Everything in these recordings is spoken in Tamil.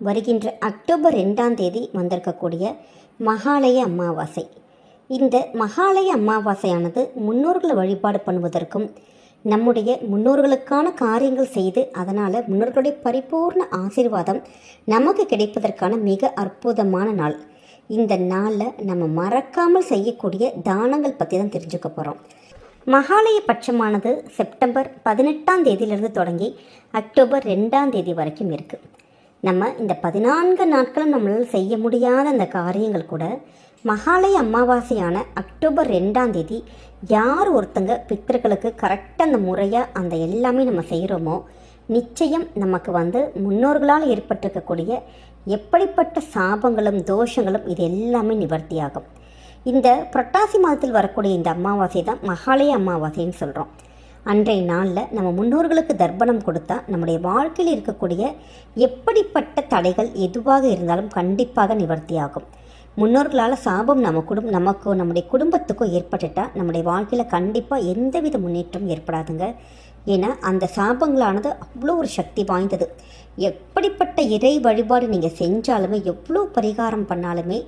வருகின்ற அக்டோபர் ரெண்டாம் தேதி வந்திருக்கக்கூடிய மகாலய அமாவாசை. இந்த மகாலய அமாவாசையானது முன்னோர்களை வழிபாடு பண்ணுவதற்கும் நம்முடைய முன்னோர்களுக்கான காரியங்கள் செய்து அதனால் முன்னோர்களுடைய பரிபூர்ண ஆசீர்வாதம் நமக்கு கிடைப்பதற்கான மிக அற்புதமான நாள். இந்த நாளில் நம்ம மறக்காமல் செய்யக்கூடிய தானங்கள் பற்றி தான் தெரிஞ்சுக்க போகிறோம் மகாலய பட்சமானது செப்டம்பர் பதினெட்டாம் தேதியிலிருந்து தொடங்கி அக்டோபர் ரெண்டாம் தேதி வரைக்கும் இருக்குது நம்ம இந்த பதினான்கு நாட்களும் நம்மளால் செய்ய முடியாத அந்த காரியங்கள் கூட மகாலய அமாவாசையான அக்டோபர் ரெண்டாம் தேதி யார் ஒருத்தங்க பித்தர்களுக்கு கரெக்டாக அந்த முறையாக அந்த எல்லாமே நம்ம செய்கிறோமோ நிச்சயம் நமக்கு வந்து முன்னோர்களால் ஏற்பட்டிருக்கக்கூடிய எப்படிப்பட்ட சாபங்களும் தோஷங்களும் இது எல்லாமே நிவர்த்தியாகும். இந்த புரட்டாசி மாதத்தில் வரக்கூடிய இந்த அமாவாசை தான் மகாலய அமாவாசைன்னு சொல்கிறோம் அன்றைய நாளில் நம்ம முன்னோர்களுக்கு தர்ப்பணம் கொடுத்தா நம்முடைய வாழ்க்கையில் இருக்கக்கூடிய எப்படிப்பட்ட தடைகள் எதுவாக இருந்தாலும் கண்டிப்பாக நிவர்த்தியாகும். முன்னோர்களால் சாபம் நம்ம குடும் நமக்கோ நம்முடைய குடும்பத்துக்கோ ஏற்பட்டுட்டால் நம்முடைய வாழ்க்கையில் கண்டிப்பாக எந்தவித முன்னேற்றம் ஏற்படாதுங்க. ஏன்னா அந்த சாபங்களானது அவ்வளோ ஒரு சக்தி வாய்ந்தது. எப்படிப்பட்ட இறை வழிபாடு நீங்கள் செஞ்சாலுமே எவ்வளோ பரிகாரம் பண்ணாலுமே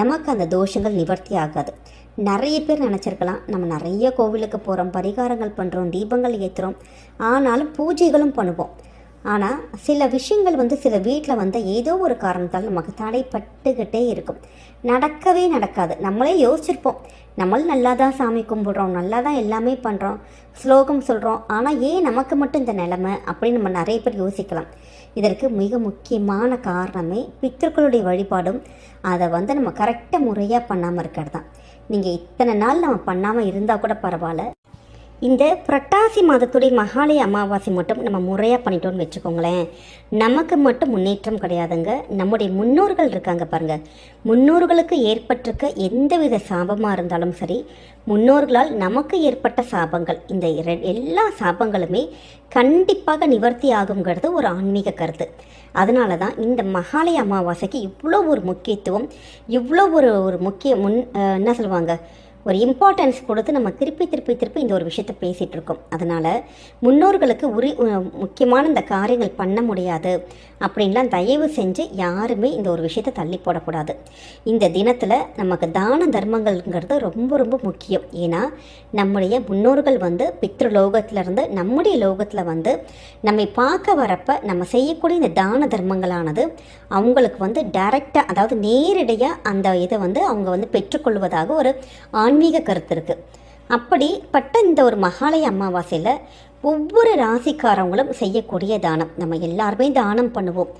நமக்கு அந்த தோஷங்கள் நிவர்த்தி ஆகாது. நிறைய பேர் நினச்சிருக்கலாம். நம்ம நிறைய கோவிலுக்கு போகிறோம் பரிகாரங்கள் பண்ணுறோம் தீபங்கள் ஏற்றுறோம் ஆனாலும் பூஜைகளும் பண்ணுவோம். ஆனால் சில விஷயங்கள் வந்து சில வீட்டில் வந்து ஏதோ ஒரு காரணத்தால் நமக்கு தடைப்பட்டுக்கிட்டே இருக்கும். நடக்கவே நடக்காது. நம்மளே யோசிச்சிருப்போம். நம்மளும் நல்லா தான் சாமி கும்பிடுறோம் நல்லா தான் எல்லாமே பண்ணுறோம் ஸ்லோகம் சொல்கிறோம் ஆனால் ஏன் நமக்கு மட்டும் இந்த நிலமை அப்படின்னு நம்ம நிறைய பேர் யோசிக்கலாம். இதற்கு மிக முக்கியமான காரணமே பித்தர்களுடைய வழிபாடும். அதை வந்து நம்ம கரெக்டாக முறையாக பண்ணாமல் இருக்கிறது தான். நீங்கள் இத்தனை நாள் நம்ம பண்ணாமல் இருந்தால் கூட பரவாயில்ல. இந்த புரட்டாசி மாதத்துடைய மகாலய அமாவாசை மட்டும் நம்ம முறையாக பண்ணிட்டோம்னு வச்சுக்கோங்களேன். நமக்கு மட்டும் முன்னேற்றம் கிடையாதுங்க. நம்முடைய முன்னோர்கள் இருக்காங்க பாருங்கள் முன்னோர்களுக்கு ஏற்பட்டிருக்க எந்தவித சாபமாக இருந்தாலும் சரி முன்னோர்களால் நமக்கு ஏற்பட்ட சாபங்கள் இந்த எல்லா சாபங்களுமே கண்டிப்பாக நிவர்த்தி ஆகுங்கிறது ஒரு ஆன்மீக கருத்து. அதனால தான் இந்த மகாலய அமாவாசைக்கு இவ்வளோ ஒரு முக்கியத்துவம் இவ்வளோ ஒரு ஒரு முக்கிய முன் என்ன சொல்லுவாங்க ஒரு இம்பார்ட்டன்ஸ் கொடுத்து நம்ம திருப்பி திருப்பி திருப்பி இந்த ஒரு விஷயத்தை பேசிகிட்டு இருக்கோம். அதனால் முன்னோர்களுக்கு உரி முக்கியமான இந்த காரியங்கள் பண்ண முடியாது அப்படின்லாம் தயவு செஞ்சு யாருமே இந்த ஒரு விஷயத்தை தள்ளி போடக்கூடாது. இந்த தினத்தில் நமக்கு தான தர்மங்கள்ங்கிறது ரொம்ப ரொம்ப முக்கியம். ஏன்னா நம்முடைய முன்னோர்கள் வந்து பித்ரு லோகத்திலிருந்து நம்முடைய லோகத்தில் வந்து நம்மை பார்க்க வரப்ப நம்ம செய்யக்கூடிய இந்த தான தர்மங்களானது அவங்களுக்கு வந்து டைரெக்டாக அதாவது நேரடியாக அந்த இதை வந்து அவங்க வந்து பெற்றுக்கொள்வதாக ஒரு ஆன்மீக கருத்து இருக்குது அப்படிப்பட்ட இந்த ஒரு மகாலய அமாவாசையில் ஒவ்வொரு ராசிக்காரவங்களும் செய்யக்கூடிய தானம். நம்ம எல்லாருமே தானம் பண்ணுவோம்.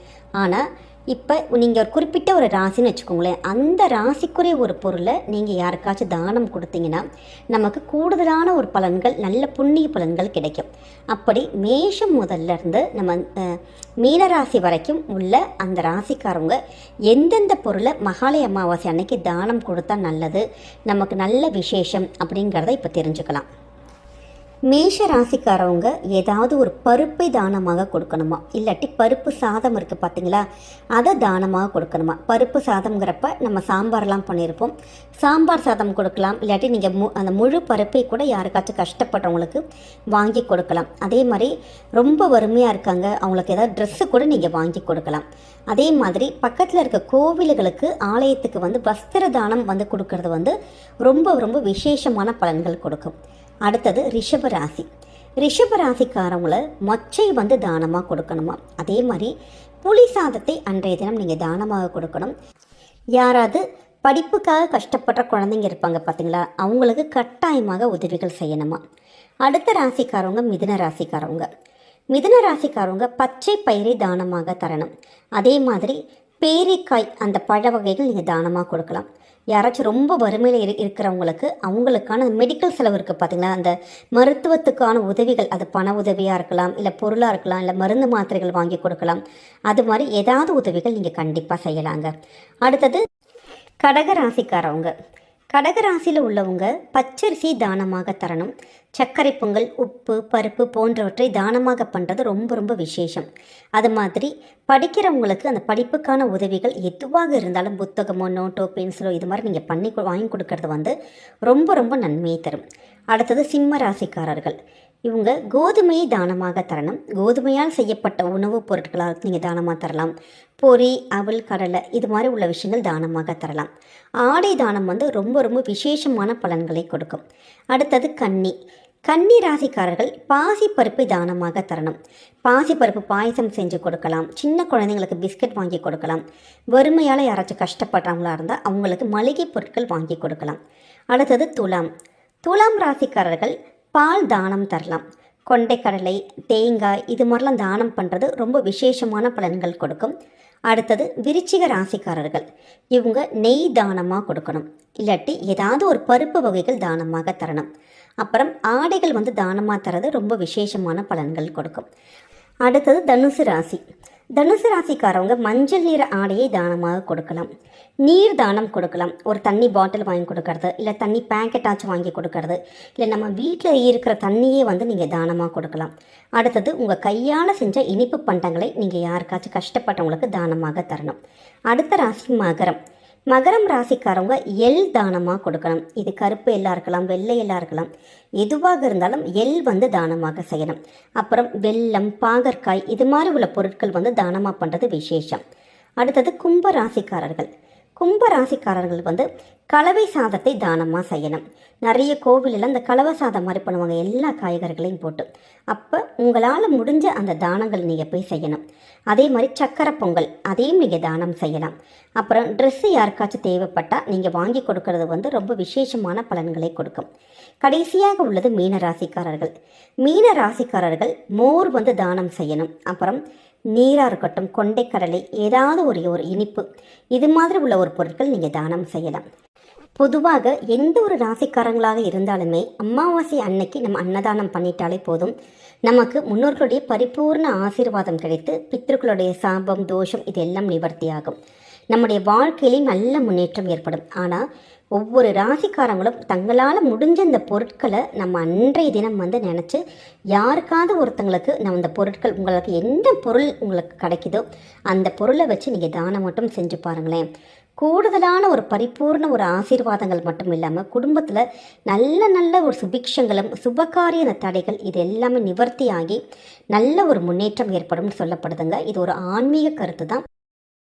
ஆனால் இப்போ நீங்கள் ஒரு குறிப்பிட்ட ஒரு ராசின்னு வச்சுக்கோங்களேன். அந்த ராசிக்குரிய ஒரு பொருளை நீங்கள் யாருக்காச்சும் தானம் கொடுத்தீங்கன்னா நமக்கு கூடுதலான ஒரு பலன்கள் நல்ல புண்ணிய பலன்கள் கிடைக்கும். அப்படி மேஷம் முதல்ல இருந்து நம்ம மீனராசி மீன ராசி வரைக்கும் உள்ள அந்த ராசிக்காரவங்க எந்தெந்த பொருளை மகாலய அமாவாசை அன்னைக்கு தானம் கொடுத்தா நல்லது நமக்கு நல்ல விசேஷம் அப்படிங்கிறத இப்போ தெரிஞ்சுக்கலாம். மேஷ ராசிக்காரவங்க ஏதாவது ஒரு பருப்பை தானமாக கொடுக்கணுமா? இல்லாட்டி பருப்பு சாதம் இருக்குது பார்த்தீங்களா அதை தானமாக கொடுக்கணுமா? பருப்பு சாதம்ங்கிறப்ப நம்ம சாம்பார்லாம் பண்ணியிருப்போம் சாம்பார் சாதம் கொடுக்கலாம். இல்லாட்டி நீங்கள் மு அந்த முழு பருப்பை கூட யாருக்காச்சும் கஷ்டப்படுறவங்களுக்கு வாங்கி கொடுக்கலாம். அதே மாதிரி ரொம்ப வறுமையாக இருக்காங்க. அவங்களுக்கு ஏதாவது ட்ரெஸ்ஸு கூட நீங்கள் வாங்கி கொடுக்கலாம். அதே மாதிரி பக்கத்தில் இருக்க கோவில்களுக்கு ஆலயத்துக்கு வந்து வஸ்திர தானம் வந்து கொடுக்கறது வந்து ரொம்ப ரொம்ப விசேஷமான பலன்கள் கொடுக்கும். அடுத்தது ரிஷப ராசி. ரிஷப ராசிக்காரவங்கள மொச்சை வந்து தானமாக கொடுக்கணுமா? அதே மாதிரி புளி சாதத்தை அன்றைய தினம் நீங்கள் தானமாக கொடுக்கணும். யாராவது படிப்புக்காக கஷ்டப்படுற குழந்தைங்க இருப்பாங்க பார்த்தீங்களா அவங்களுக்கு கட்டாயமாக உதவிகள் செய்யணுமா? அடுத்த ராசிக்காரவங்க மிதுன ராசிக்காரவங்க. மிதுன ராசிக்காரவங்க பச்சை பயிரை தானமாக தரணும். அதே மாதிரி பேரிக்காய் அந்த பழ வகைகள் நீங்கள் தானமாக கொடுக்கலாம். யாராச்சும் ரொம்ப வறுமையில் இரு இருக்கிறவங்களுக்கு அவங்களுக்கான மெடிக்கல் செலவு இருக்குது பார்த்திங்களா அந்த மருத்துவத்துக்கான உதவிகள் அது பண உதவியாக இருக்கலாம் இல்லை பொருளாக இருக்கலாம் இல்லை மருந்து மாத்திரைகள் வாங்கி கொடுக்கலாம். அது மாதிரி ஏதாவது உதவிகள் நீங்கள் கண்டிப்பாக செய்யலாங்க. அடுத்தது கடக கடகராசியில் உள்ளவங்க பச்சரிசி தானமாக தரணும். சர்க்கரை பொங்கல் உப்பு பருப்பு போன்றவற்றை தானமாக பண்ணுறது ரொம்ப ரொம்ப விசேஷம். அது மாதிரி படிக்கிறவங்களுக்கு அந்த படிப்புக்கான உதவிகள் எதுவாக இருந்தாலும் புத்தகமோ நோட்டோ பென்சிலோ இது மாதிரி நீங்கள் பண்ணி வாங்கி கொடுக்கறது வந்து ரொம்ப ரொம்ப நன்மையை தரும். அடுத்தது சிம்ம ராசிக்காரர்கள். இவங்க கோதுமையை தானமாக தரணும். கோதுமையால் செய்யப்பட்ட உணவுப் பொருட்களாக நீங்கள் தானமாக தரலாம். பொரி அவல் கடலை இது மாதிரி உள்ள விஷயங்கள் தானமாக தரலாம். ஆடை தானம் வந்து ரொம்ப ரொம்ப விசேஷமான பலன்களை கொடுக்கும். அடுத்தது கன்னி. கன்னி ராசிக்காரர்கள் பாசிப்பருப்பை தானமாக தரணும். பாசிப்பருப்பு பாயசம் செஞ்சு கொடுக்கலாம். சின்ன குழந்தைங்களுக்கு பிஸ்கட் வாங்கி கொடுக்கலாம். வறுமையால் யாராச்சும் கஷ்டப்படுறவங்களா இருந்தால் அவங்களுக்கு மளிகை பொருட்கள் வாங்கி கொடுக்கலாம். அடுத்தது துலாம். துலாம் ராசிக்காரர்கள் பால் தானம் தரலாம். கொண்டைக்கடலை தேங்காய் இது மாதிரிலாம் தானம் பண்ணுறது ரொம்ப விசேஷமான பலன்கள் கொடுக்கும். அடுத்தது விருச்சிக ராசிக்காரர்கள். இவங்க நெய் தானமாக கொடுக்கணும். இல்லாட்டி ஏதாவது ஒரு பருப்பு வகைகள் தானமாக தரணும். அப்புறம் ஆடைகள் வந்து தானமாக தரது ரொம்ப விசேஷமான பலன்கள் கொடுக்கும். அடுத்தது தனுசு ராசி. தனுசு ராசிக்காரவங்க மஞ்சள் நிற ஆடையை தானமாக கொடுக்கலாம். நீர் தானம் கொடுக்கலாம். ஒரு தண்ணி பாட்டில் வாங்கி கொடுக்கறது இல்லை தண்ணி பேக்கெட்டாச்சும் வாங்கி கொடுக்கறது இல்லை நம்ம வீட்டில் இருக்கிற தண்ணியே வந்து நீங்கள் தானமாக கொடுக்கலாம். அடுத்தது உங்கள் கையால் செஞ்ச இனிப்பு பண்டங்களை நீங்கள் யாருக்காச்சும் கஷ்டப்பட்டவங்களுக்கு தானமாக தரணும். அடுத்த ராசி மகரம். மகரம் ராசிக்காரவங்க எள் தானமாக கொடுக்கணும். இது கருப்பு எல்லாம் இருக்கலாம் வெள்ளை எல்லாம் இருக்கலாம். எதுவாக இருந்தாலும் எள் வந்து தானமாக செய்யணும். அப்புறம் வெல்லம் பாகற்காய் இது மாதிரி உள்ள பொருட்கள் வந்து தானமாக பண்ணுறது விசேஷம். அடுத்தது கும்ப ராசிக்காரர்கள். கும்பராசிக்காரர்கள் வந்து கலவை சாதத்தை தானமாக செய்யணும். நிறைய கோவிலில் அந்த கலவை சாதம் மாதிரி பண்ணுவாங்க. எல்லா காய்கறிகளையும் போட்டு. அப்போ உங்களால் முடிஞ்ச அந்த தானங்கள் நீங்கள் போய் செய்யணும். அதே மாதிரி சக்கரை பொங்கல் அதையும் நீங்கள் தானம் செய்யலாம். அப்புறம் ட்ரெஸ்ஸு யாருக்காச்சும் தேவைப்பட்டால் நீங்கள் வாங்கி கொடுக்கறது வந்து ரொம்ப விசேஷமான பலன்களை கொடுக்கும். கடைசியாக உள்ளது மீன ராசிக்காரர்கள் மீன ராசிக்காரர்கள் மோர் வந்து தானம் செய்யணும். அப்புறம் நீராக இருக்கட்டும் கொண்டைக்கடலை ஏதாவது ஒரு ஒரு இனிப்பு இது மாதிரி உள்ள ஒரு பொருட்கள் நீங்கள் தானம் செய்யலாம். பொதுவாக எந்த ஒரு ராசிக்காரங்களாக இருந்தாலுமே அமாவாசை அன்னைக்கு நம்ம அன்னதானம் பண்ணிட்டாலே போதும். நமக்கு முன்னோர்களுடைய பரிபூர்ண ஆசீர்வாதம் கிடைத்து பித்ருக்களுடைய சாபம் தோஷம் இதெல்லாம் நிவர்த்தியாகும். நம்முடைய வாழ்க்கையிலையும் நல்ல முன்னேற்றம் ஏற்படும். ஆனால் ஒவ்வொரு ராசிக்காரங்களும் தங்களால் முடிஞ்ச இந்த பொருட்களை நம்ம அன்றைய தினம் வந்து நினச்சி யாருக்காவது ஒருத்தங்களுக்கு நம்ம இந்த பொருட்கள் உங்களுக்கு எந்த பொருள் உங்களுக்கு கிடைக்குதோ அந்த பொருளை வச்சு நீங்கள் தானம் மட்டும் செஞ்சு பாருங்களேன். கூடுதலான ஒரு பரிபூர்ண ஒரு ஆசீர்வாதங்கள் மட்டும் இல்லாமல் குடும்பத்தில் நல்ல நல்ல ஒரு சுபிக்ஷங்களும் சுபகாரிய தடைகள் இது எல்லாமே நிவர்த்தி ஆகி நல்ல ஒரு முன்னேற்றம் ஏற்படும் சொல்லப்படுதுங்க. இது ஒரு ஆன்மீக கருத்து தான்